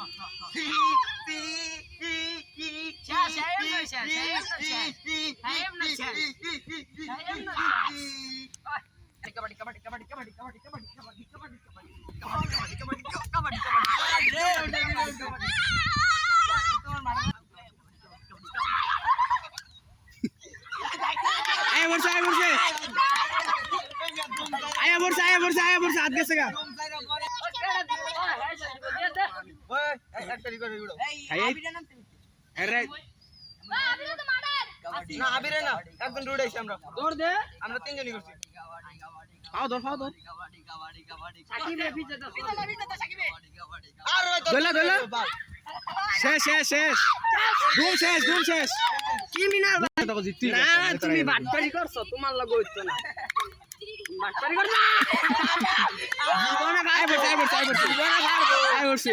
છે સાહેબ સાહેબ સાહેબ કબડ્ડી કબડ્ડી કબડ્ડી કબડ્ડી કબડ્ડી કબડ્ડી કબડ્ડી કબડ્ડી કબડ્ડી કબડ્ડી કબડ્ડી કબડ્ડી કબડ્ડી आया वर्षा आया वर्षा आया वर्षा आया वर्षा हाथ कैसे का না আবিরে না একজন রুড আইছি আমরা দৌড় দে। আমরা তিনজনই করছি। খাও দৌড় তুমি বাটপারি করছ তোমার লগে না। বাটপারি করছ? জীবনে গায় বসে গায় বসে গায় বসে। গায় বসে।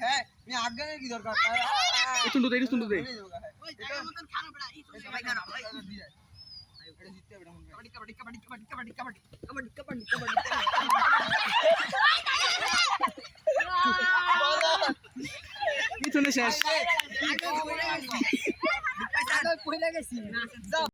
হ্যাঁ আমি আগে কি দরকার? এই সুন্দর দে এই সুন্দর দে পিছনে শেষ। পয়লা গেছি